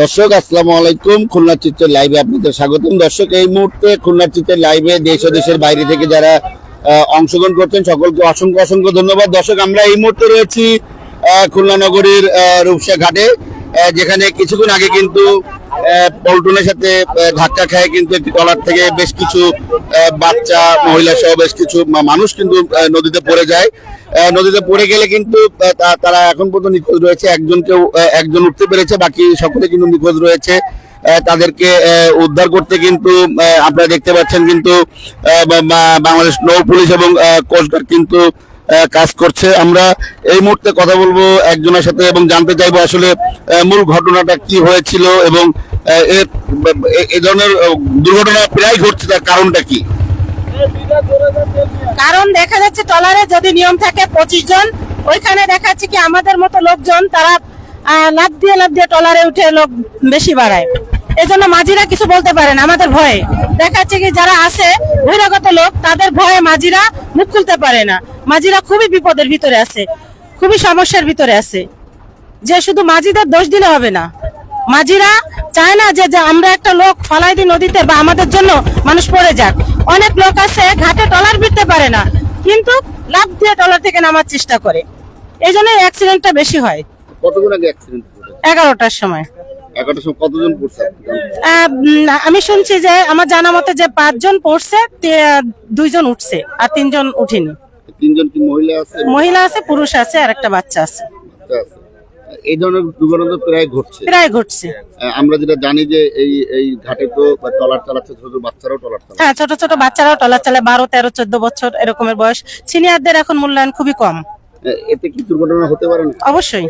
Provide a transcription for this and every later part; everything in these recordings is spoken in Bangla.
দর্শক, আসসালামু আলাইকুম। খুলনা চিত্রের লাইভে আপনাদের স্বাগতম। দর্শক, এই মুহূর্তে খুলনা চিত্রের লাইভে দেশ ও দেশের বাইরে থেকে যারা অংশগ্রহণ করছেন, সকলকে অসংখ্য অসংখ্য ধন্যবাদ। দর্শক, আমরা এই মুহূর্তে রয়েছি খুলনা নগরীর রূপসা ঘাটে যেখানে কিছুক্ষণ আগে কিন্তু পল্টনের সাথে ধাক্কা খায় কিন্তু একটি ট্রলার থেকে বেশ কিছু বাচ্চা, মহিলা সহ বেশ কিছু মানুষ কিন্তু নদীতে পড়ে যায়। নদীতে পড়ে গেলে কিন্তু তারা এখন পর্যন্ত নিখোঁজ রয়েছে। একজনকেও একজন উঠতে পেরেছে, বাকি সকলে কিন্তু নিখোঁজ রয়েছে। তাদেরকে উদ্ধার করতে কিন্তু আপনারা দেখতে পাচ্ছেন কিন্তু বাংলাদেশ নৌ পুলিশ এবং কোস্টগার্ড কিন্তু কাজ করছে। আমরা এই মুহূর্তে কথা বলব একজনের সাথে এবং জানতে চাইব আসলে মূল ঘটনাটা কি হয়েছিল এবং এ ধরনের দুর্ঘটনা প্রায় ঘটছে, তার কারণটা কি? কারণ দেখা যাচ্ছে টলারে যদি নিয়ম থাকে পঁচিশ জন, ওইখানে দেখা যাচ্ছে কি আমাদের মতো লোকজন, তারা লাফ দিয়ে লাফ দিয়ে টলারে উঠে লোক বেশি বাড়ায়। এই জন্য মাঝিরা কিছু বলতে পারে না আমাদের ভয়ে। দেখা যাচ্ছে কি যারা আছে বহিরাগত লোক, তাদের ভয়ে মাঝিরা মুখ খুলতে পারে না। মাঝিরা খুবই বিপদের ভিতরে আছে, খুবই সমস্যার ভিতরে আছে। যে শুধু মাঝিদের দোষ দিলে হবে না। মাঝিরা চায় না যে যে আমরা একটা লোক ফালাই দিই নদীতে বা আমাদের জন্য মানুষ পড়ে যাক। অনেক লোক আছে ঘাটে টলার বিটতে পারে না কিন্তু লাভ দিয়ে টলার থেকে নামার চেষ্টা করে। এই জন্য অ্যাক্সিডেন্টটা বেশি হয়। কতক্ষণ আগে অ্যাক্সিডেন্ট এগারোটার সময়। এগারোটার সময় কতজন পড়ছে আমি শুনছি যে আমার জানা মতে যে পাঁচজন পড়ছে দুইজন উঠছে আর তিনজন উঠেনি। তিনজন কি মহিলা আছে? মহিলা আছে পুরুষ আছে আর একটা বাচ্চা আছে। এই ধরনের দুর্ঘটনা প্রায় ঘটছে। প্রায় ঘটছে। আমরা যেটা জানি যে এই এই ঘাটে তো টলার চালাচ্ছে ছোট ছোট বাচ্চারাও টলার চালাচ্ছে। হ্যাঁ ছোট ছোট বাচ্চারাও টলার চালায় বারো তেরো চোদ্দ বছর এরকমের বয়স। সিনিয়রদের এখন মূল্যায়ন খুবই কম। এতে কি দুর্ঘটনা হতে পারে না অবশ্যই।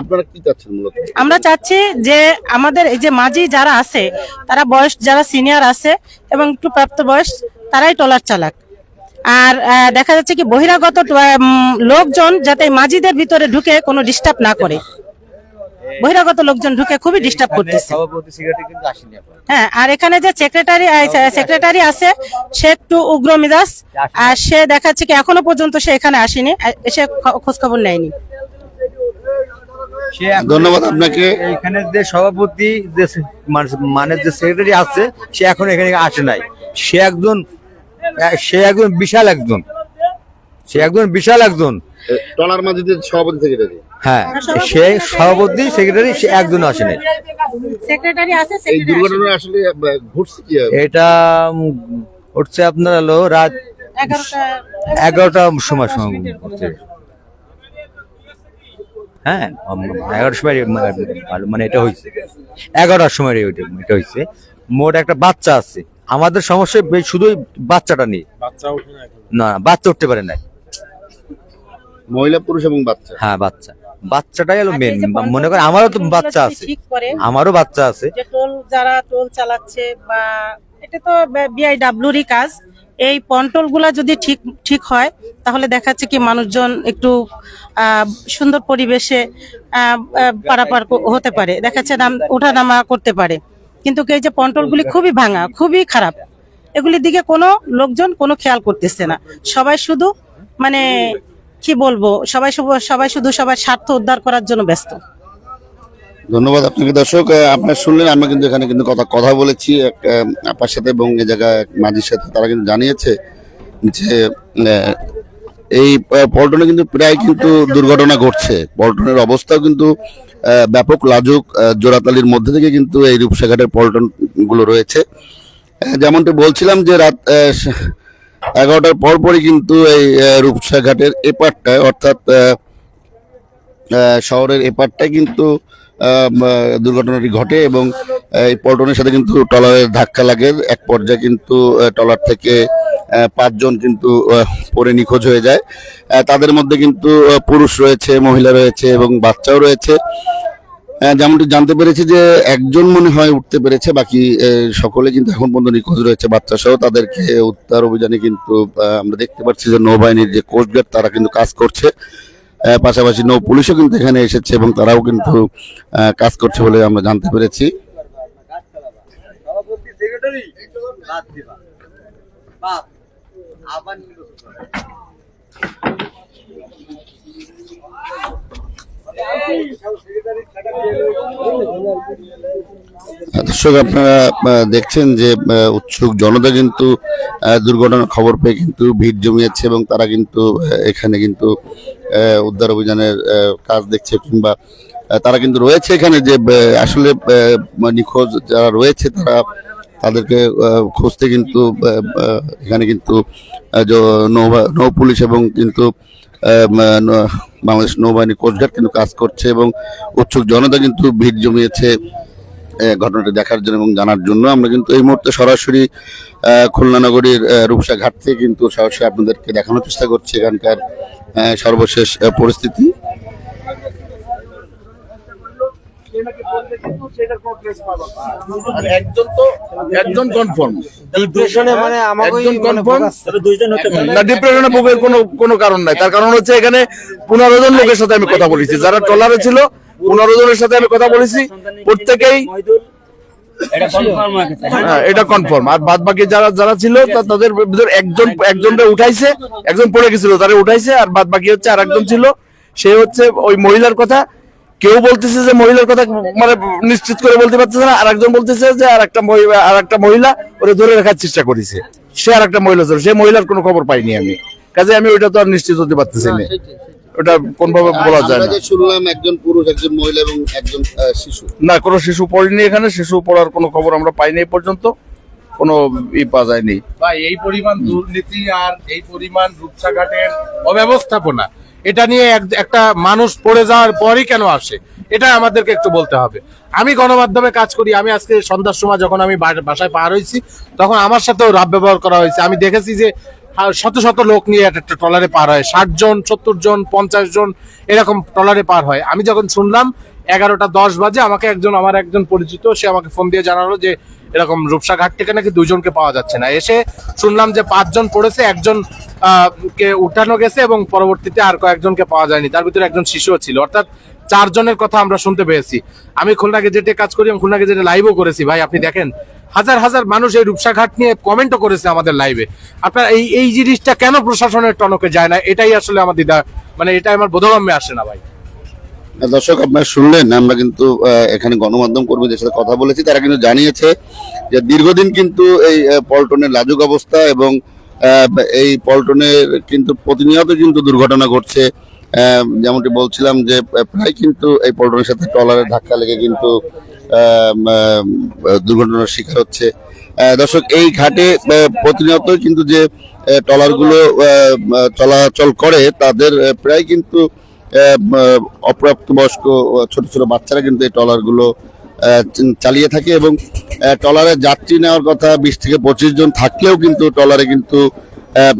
আপনারা কি চাচ্ছেন মূলত? আমরা চাচ্ছি যে আমাদের এই যে মাঝি যারা আছে তারা বয়স যারা সিনিয়র আছে এবং একটু প্রাপ্ত বয়স তারাই টলার চালাক। আর আহ, দেখা যাচ্ছে কি বহিরাগত উম, লোকজন যাতে মাঝিদের ভিতরে ঢুকে কোনো ডিস্টার্ব না করে। বহিরাগত লোকজন ঢুকে খুবই ডিস্টার্ব করতেছে। সভাপতি সেক্রেটারি কিন্তু আসেনি এখন। হ্যাঁ আর এখানে যে সেক্রেটারি সেক্রেটারি আছে সে একটু উগ্র মিদাস আর সে দেখাচ্ছে কি এখনও পর্যন্ত সে এখানে আসেনি এসে খোঁজ খবর নেয়নি। ধন্যবাদ আপনাকে। এখানে যে সভাপতি যে সে- মানে- মানে যে সেক্রেটারি আছে সে এখন এখানে আসে নাই। সে একজন সে একজন বিশাল একজন। সে একজন বিশাল একজন। টলার মাঝিদের সভাপতি সেক্রেটারি হ্যাঁ সে সভাপতি সেক্রেটারি সে একজন আসেনি সেক্রেটারি আছে এই দুর্ঘটনা আসলে ঘটছে কি এটা হচ্ছে আপনার হলো রাত এগারোটা এগারোটা সময় সময় হ্যাঁ এগারোটার সময় মানে- মানে এটা হয়েছে এগারোটার সময় এটা এটা হয়েছে মোট একটা বাচ্চা আছে। আমাদের সমস্যা শুধু বাচ্চাটা নিয়ে। না না, বাচ্চা উঠতে পারে না মহিলা পুরুষ এবং বাচ্চা? হ্যাঁ বাচ্চা। বাচ্চাটাই হলো মেন মনে করে আমারও তো বাচ্চা আছে। আমারও বাচ্চা আছে। টোল যারা টোল চালাচ্ছে বা এটা তো বিআইডাব্লিউরই কাজ। এই পন্টলগুলা যদি ঠিক ঠিক হয় তাহলে দেখাচ্ছে কি মানুষজন একটু আহ, সুন্দর পরিবেশে পারাপার হতে পারে। দেখাচ্ছে নাম ওঠা নামা করতে পারে। কিন্তু এই যে পন্টল গুলি খুবই ভাঙা, খুবই খারাপ। এগুলির দিকে কোনো লোকজন কোনো খেয়াল করতেছে না। সবাই শুধু মানে কি বলব, সবাই সবাই শুধু সবার স্বার্থ উদ্ধার করার জন্য ব্যস্ত। ধন্যবাদ আপনাকে দর্শক। আপনারা শুনলেন, আমরা কিন্তু এখানে কিন্তু কথা কথা বলেছি। আপার সাথে এবং এই জায়গায় মাঝির সাথে তারা কিন্তু জানিয়েছে যে এই পল্টনে কিন্তু প্রায় কিন্তু দুর্ঘটনা ঘটছে। পল্টনের অবস্থাও কিন্তু ব্যাপক লাজুক জোড়াতালির মধ্যে থেকে কিন্তু এই রূপসাঘাটের পল্টনগুলো রয়েছে যেমনটি বলছিলাম যে রাত এগারোটার পর পরই কিন্তু এই রূপসাঘাটের এপারটায় অর্থাৎ শহরের এপারটায় কিন্তু দুর্ঘটনাটি ঘটে এবং এই পল্টনের সাথে কিন্তু ট্রলারের ধাক্কা লাগে। এক পর্যায়ে কিন্তু আহ, ট্রলার থেকে পাঁচজন কিন্তু পরে নিখোঁজ হয়ে যায়। তাদের মধ্যে কিন্তু পুরুষ রয়েছে মহিলা রয়েছে এবং বাচ্চাও রয়েছে। যেমনটি জানতে পেরেছি যে একজন মনে হয় উঠতে পেরেছে বাকি সকলে কিন্তু এখন পর্যন্ত নিখোঁজ রয়েছে বাচ্চা সহ তাদেরকে উদ্ধার অভিযানে কিন্তু আমরা দেখতে পাচ্ছি যে নৌবাহিনীর যে কোস্টগার্ড তারা কিন্তু কাজ করছে। পাশাপাশি নৌ পুলিশও কিন্তু এখানে এসেছে এবং তারাও কিন্তু কাজ করছে বলে আমরা জানতে পেরেছি। দর্শক, আপনারা দেখছেন যে উৎসুক জনতা কিন্তু দুর্ঘটনার খবর পেয়ে কিন্তু ভিড় জমিয়েছে এবং তারা কিন্তু এখানে কিন্তু উদ্ধার অভিযানের কাজ দেখছে কিংবা তারা কিন্তু রয়েছে এখানে যে আসলে নিখোঁজ যারা রয়েছে তারা তাদেরকে খুঁজতে কিন্তু এখানে কিন্তু নৌ- নৌ পুলিশ এবং কিন্তু বাংলাদেশ নৌবাহিনী কোস্টগার্ড কিন্তু কাজ করছে এবং উৎসুক জনতা কিন্তু ভিড় জমিয়েছে। ঘটনাটি দেখার জন্য এবং জানার জন্য। আমরা কিন্তু এই মুহূর্তে সরাসরি খুলনা নগরীর রূপসা ঘাট থেকে কিন্তু সরাসরি আপনাদেরকে দেখানোর চেষ্টা করছি এখানকার সর্বশেষ পরিস্থিতি। একজন তো একজন কনফার্ম ডিপ্রেশনে মানে একজন কনফার্ম মানে না ডিপ্রেশনে ভোগের কোনো কোনো কারণ নাই। তার কারণ হচ্ছে এখানে পনেরো জন লোকের সাথে আমি কথা বলেছি। যারা ট্রলারে ছিল পনেরো জনের সাথে আমি কথা বলেছি। প্রত্যেকেই হ্যাঁ, এটা কনফার্ম আর বাদ বাকি যারা যারা ছিল তাদের ভিতর একজন একজনকে উঠাইছে একজন পড়ে গেছিল তারা উঠাইছে আর বাদ বাকি হচ্ছে আর একজন ছিল। সে হচ্ছে ওই মহিলার কথা। কেউ বলতেছে যে মহিলার কথা মানে নিশ্চিত করে বলতে পারতেছে না। আর একজন বলতেছে যে আর একটা মহিলা আর একটা মহিলা ওরে ধরে রাখার চেষ্টা করেছে। সে আর একটা মহিলা ছিল। সেই মহিলার কোনো খবর পাইনি আমি। কাজে আমি ওইটা তো আর নিশ্চিত হতে পারতেছি না। ওটা কোনভাবে বলা যায় আমরা না। যে শুনলাম একজন পুরুষ একজন মহিলা এবং একজন শিশু। না কোনো শিশু পড়েনি এখানে শিশু পড়ার কোনো খবর আমরা পাইনি এই পর্যন্ত। কোনো ই পাওয়া যায়নি। ভাই এই পরিমাণ দুর্নীতি আর এই পরিমাণ রূপসাঘাটের অব্যবস্থাপনা এটা নিয়ে এক- একটা মানুষ পড়ে যাওয়ার পরই কেন আসে? এটা আমাদেরকে একটু বলতে হবে। আমি গণমাধ্যমে কাজ করি আমি আজকে সন্ধ্যার সময় যখন আমি বা- বাসায় পার হয়েছি তখন আমার সাথেও রাব ব্যবহার করা হয়েছে। আমি দেখেছি যে শত শত লোক নিয়ে একটা ট্রলারে পার হয়। ষাট জন, সত্তর জন, পঞ্চাশ জন এরকম ট্রলারে পার হয়। আমি যখন শুনলাম এগারোটা দশ বাজে, আমাকে একজন, আমার একজন পরিচিত, সে আমাকে ফোন দিয়ে জানালো যে এরকম রূপসা ঘাট থেকে নাকি দুজনকে পাওয়া যাচ্ছে না। এসে শুনলাম যে পাঁচজন পড়েছে, একজন কে উঠানো গেছে এবং পরবর্তীতে আর কয়েকজনকে পাওয়া যায়নি। তার ভিতরে একজন শিশুও ছিল। অর্থাৎ চারজনের কথা আমরা শুনতে পেয়েছি। আমি খুলনা গেজেটে কাজ করি এবং খুলনা গেজেটে লাইভও করেছি। ভাই, আপনি দেখেন? হাজার হাজার মানুষ এই রূপসা ঘাট নিয়ে কমেন্টও করেছে আমাদের লাইভে আপনার এই এই জিনিসটা কেন প্রশাসনের টনকে যায় না? এটাই আসলে আমার দিদা মানে এটা আমার বোধগম্যে আসে না ভাই। দর্শক, আপনারা শুনলেন, আমরা কিন্তু এখানে গণমাধ্যম কর্মীদের সাথে কথা বলেছি, তারা কিন্তু জানিয়েছে যে দীর্ঘদিন কিন্তু এই পল্টনের লাজুক অবস্থা এবং এই পল্টনের কিন্তু প্রতিনিয়ত কিন্তু দুর্ঘটনা ঘটছে। যেমনটি বলছিলাম যে প্রায় কিন্তু এই পল্টনের সাথে ট্রলারের ধাক্কা লেগে কিন্তু দুর্ঘটনার শিকার হচ্ছে। দর্শক, এই ঘাটে প্রতিনিয়ত কিন্তু যে ট্রলারগুলো চলাচল করে, তাদের প্রায় কিন্তু অপ্রাপ্তবয়স্ক ছোট ছোট বাচ্চারা কিন্তু এই ট্রলারগুলো চালিয়ে থাকে এবং ট্রলারে যাত্রী নেওয়ার কথা বিশ থেকে পঁচিশ জন থাকলেও কিন্তু ট্রলারে কিন্তু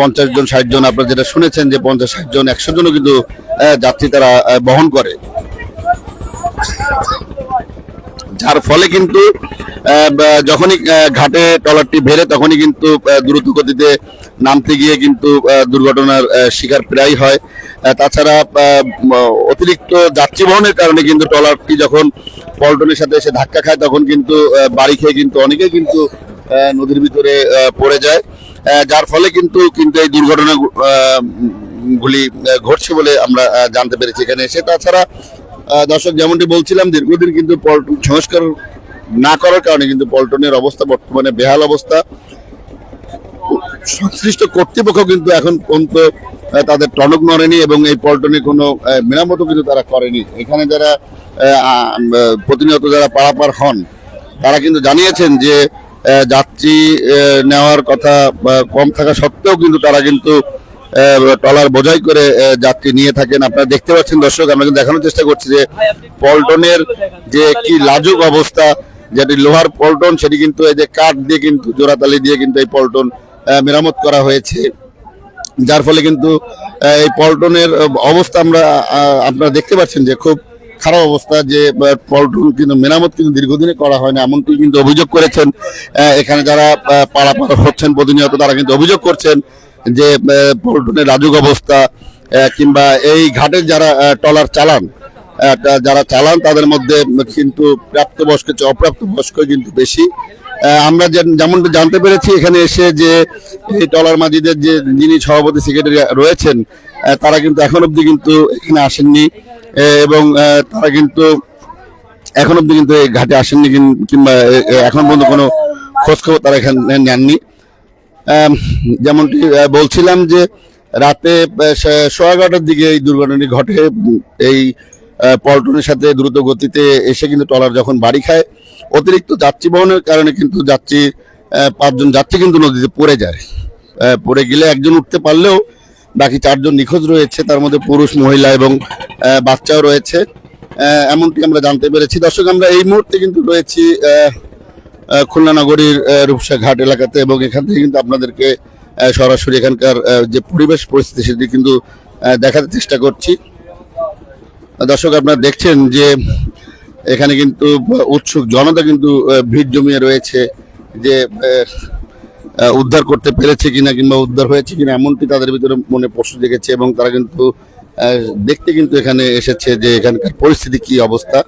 পঞ্চাশ জন, ষাট জন, আপনারা যেটা শুনেছেন যে পঞ্চাশ, ষাট জন, একশো জনও কিন্তু যাত্রী তারা বহন করে। যার ফলে কিন্তু যখনই ঘাটে ট্রলারটি ভেড়ে তখনই কিন্তু দ্রুত গতিতে নামতে গিয়ে কিন্তু দুর্ঘটনার শিকার প্রায় হয়। তাছাড়া অতিরিক্ত যাত্রী বহনের কারণে কিন্তু ট্রলারটি যখন পল্টনের সাথে এসে ধাক্কা খায়, তখন কিন্তু বাড়ি খেয়ে কিন্তু অনেকেই কিন্তু নদীর ভিতরে পড়ে যায়। যার ফলে কিন্তু কিন্তু এই দুর্ঘটনা গুলি ঘটছে বলে আমরা জানতে পেরেছি এখানে এসে। তাছাড়া দর্শক যেমনটি বলছিলাম দীর্ঘদিন কিন্তু পল্টন সংস্কার না করার কারণে কিন্তু পল্টনের অবস্থা বর্তমানে বেহাল অবস্থা। সংশ্লিষ্ট কর্তৃপক্ষ কিন্তু এখন পর্যন্ত তাদের টনক নড়েনি এবং এই পল্টনে কোনো আহ, মেরামতও কিন্তু তারা করেনি। এখানে যারা প্রতিনিয়ত যারা পারাপার হন তারা কিন্তু জানিয়েছেন যে যাত্রী নেওয়ার কথা কম থাকা সত্ত্বেও কিন্তু তারা কিন্তু ট্রলার বোঝাই করে যাত্রী নিয়ে থাকেন। আপনারা দেখতে পাচ্ছেন, দর্শক, আমরা কিন্তু দেখানোর চেষ্টা করছি যে পল্টনের যে কি লাজুক অবস্থা, যেটি লোহার পল্টন, সেটি কিন্তু এই যে কাঠ দিয়ে কিন্তু, জোড়াতালি দিয়ে কিন্তু এই পল্টন মেরামত করা হয়েছে। যার ফলে কিন্তু এই পল্টনের অবস্থা আমরা আপনারা দেখতে পাচ্ছেন যে খুব খারাপ অবস্থা যে পল্টন কিন্তু মেরামত কিন্তু দীর্ঘদিনে করা হয় না এমনটি কিন্তু অভিযোগ করেছেন এখানে যারা পারাপার হচ্ছেন, প্রতিনিয়ত তারা কিন্তু অভিযোগ করছেন যে পল্টনের রাজুক অবস্থা কিংবা এই ঘাটের যারা আহ, ট্রলার চালান যারা চালান তাদের মধ্যে কিন্তু প্রাপ্তবয়স্ক অপ্রাপ্তবয়স্ক কিন্তু বেশি। আমরা যেমন জানতে পেরেছি এখানে এসে যে এই টলার মাঝিদের যে যিনি সভাপতি সেক্রেটারি রয়েছেন তারা কিন্তু এখন অবধি কিন্তু এখানে আসেননি। এবং তারা কিন্তু এখন অব্দি কিন্তু এই ঘাটে আসেননি কিংবা এখন পর্যন্ত কোনো খোঁজখবর তারা এখানে নেননি। যেমনটি বলছিলাম যে রাতে সোয়া এগারোটার দিকে এই দুর্ঘটনাটি ঘটে। এই পল্টনের সাথে দ্রুত গতিতে এসে কিন্তু ট্রলার যখন বাড়ি খায়, অতিরিক্ত যাত্রী বহনের কারণে কিন্তু যাত্রী পাঁচজন যাত্রী কিন্তু নদীতে পড়ে যায়। পড়ে গেলে একজন উঠতে পারলেও বাকি চারজন নিখোঁজ রয়েছে, তার মধ্যে পুরুষ, মহিলা এবং বাচ্চাও রয়েছে। এমনটি আমরা জানতে পেরেছি। দর্শক, আমরা এই মুহূর্তে কিন্তু রয়েছি খুলনা নগরীর রূপসা ঘাট এলাকাতে এবং এখান থেকে কিন্তু আপনাদেরকে সরাসরি এখানকার যে পরিবেশ পরিস্থিতি সেটি কিন্তু দেখাতে চেষ্টা করছি। দর্শক, আপনারা দেখছেন যে এখানে কিন্তু উৎসুক জনতা কিন্তু ভিড় জমিয়ে রয়েছে যে উদ্ধার করতে পেরেছে কিনা কিংবা উদ্ধার হয়েছে কিনা এমনটি তাদের ভিতরে মনে প্রশ্ন জেগেছে এবং তারা কিন্তু দেখতে কিন্তু এখানে এসেছে যে এখানকার পরিস্থিতি, কি অবস্থা।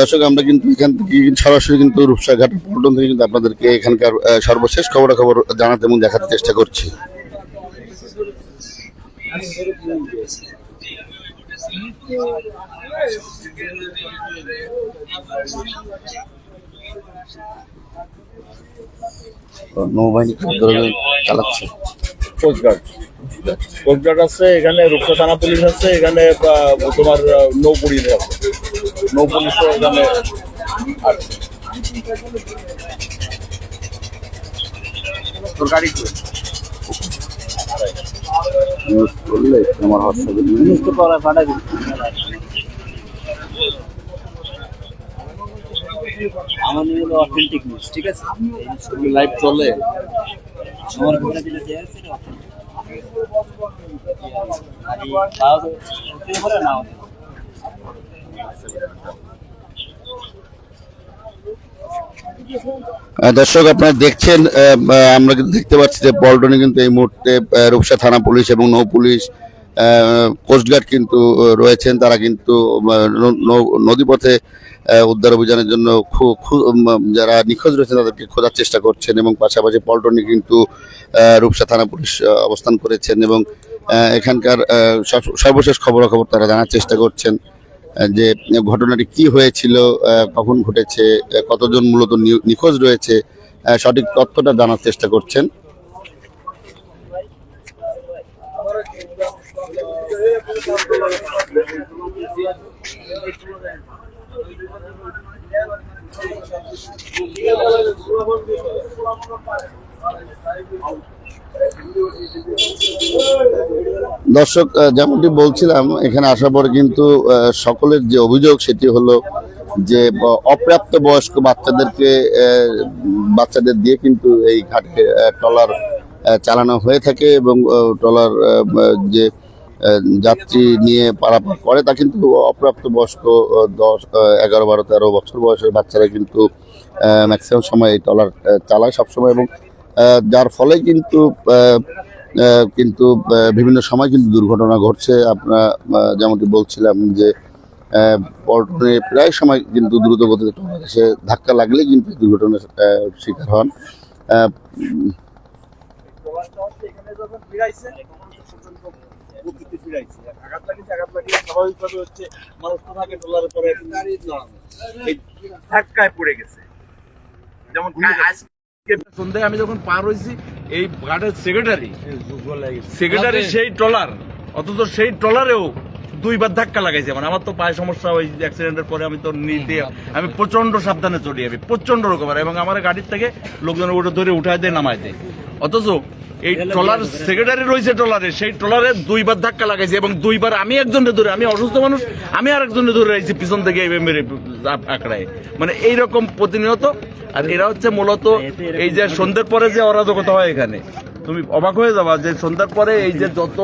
দর্শক, আমরা কিন্তু এখান থেকে সরাসরি কিন্তু রূপসা ঘাটের পল্টন থেকে কিন্তু আপনাদেরকে এখানকার সর্বশেষ খবরাখবর জানাতে এবং দেখাতে চেষ্টা করছি। নৌবাহিনী চালাচ্ছে। আছে, এখানে রূপসা থানা পুলিশ আছে, এখানে তোমার নৌ পুলিশ আছে। নৌ পুলিশও এখানে আছে তোর গাড়ি কি নিউজ করলে আমার হোয়াটসঅ্যাপে আমার হলো অথেন্টিক নিউজ ঠিক আছে লাইভ চলে আমার ঘরে যেটা দেওয়া আছে না দর্শক, আপনারা দেখছেন আমরা কিন্তু দেখতে পাচ্ছি যে পল্টনে কিন্তু এই মুহূর্তে রূপসা থানা পুলিশ এবং নৌ পুলিশ কোস্টগার্ড কিন্তু রয়েছেন। তারা কিন্তু নদীপথে উদ্ধার অভিযানের জন্য যারা নিখোঁজ রয়েছেন, তাদেরকে খোঁজার চেষ্টা করছেন এবং পাশাপাশি পল্টনে কিন্তু রূপসা থানা পুলিশ অবস্থান করেছেন এবং এখানকার সর্বশেষ খবরাখবর তারা জানার চেষ্টা করছেন। যে ঘটনাটি কি হয়েছিল কখন ঘটেছে কতজন মূলত নিখোঁজ রয়েছে সঠিক তথ্যটা জানার চেষ্টা করছেন। দর্শক যেমনটি বলছিলাম এখানে আসার পরে কিন্তু সকলের যে অভিযোগ সেটি হলো যে অপ্রাপ্ত বয়স্ক বাচ্চাদেরকে বাচ্চাদের দিয়ে কিন্তু এই ঘাটে আহ, ট্রলার চালানো হয়ে থাকে এবং ট্রলার যে যাত্রী নিয়ে পারাপার করে তা কিন্তু অপ্রাপ্ত বয়স্ক দশ এগারো বারো তেরো বছর বয়সের বাচ্চারা কিন্তু ম্যাক্সিমাম সময় এই ট্রলার চালায় সবসময় এবং যার ফলে কিন্তু কিন্তু বিভিন্ন সময় কিন্তু দুর্ঘটনা ঘটছে। আপনারা যেমনটি বলছিলাম যে পল্টনে প্রায় সময় কিন্তু দ্রুত গতিতে এসে ধাক্কা লাগলে কিন্তু দুর্ঘটনার শিকার হন। যেমন আজকে সন্ধ্যায় আমি যখন পার হয়েছি এই ঘাটের সেক্রেটারি সেক্রেটারি সেই ট্রলার অথচ সেই ট্রলারেও দুইবার ধাক্কা লাগাইছে। মানে আমার তো পায়ে সমস্যা ওই অ্যাক্সিডেন্টের পরে আমি তো নিতে আমি প্রচণ্ড সাবধানে চলি আমি প্রচণ্ড রকমের। এবং আমার গাড়ির থেকে লোকজন ওটা ধরে উঠায় দেয় নামায় দেয়। অথচ এই ট্রলার সেক্রেটারি রয়েছে ট্রলারে সেই ট্রলারে দুইবার ধাক্কা লাগাইছে এবং দুইবার আমি একজনের ধরে আমি অসুস্থ মানুষ আমি আর একজনের ধরে রয়েছি পিছন থেকে মেরে আঁকড়ায়। মানে এইরকম প্রতিনিয়ত আর এরা হচ্ছে মূলত এই যে সন্ধ্যের পরে যে অরাজকতা হয় এখানে। তুমি অবাক হয়ে যাবা যে সন্ধ্যার পরে এই যে যত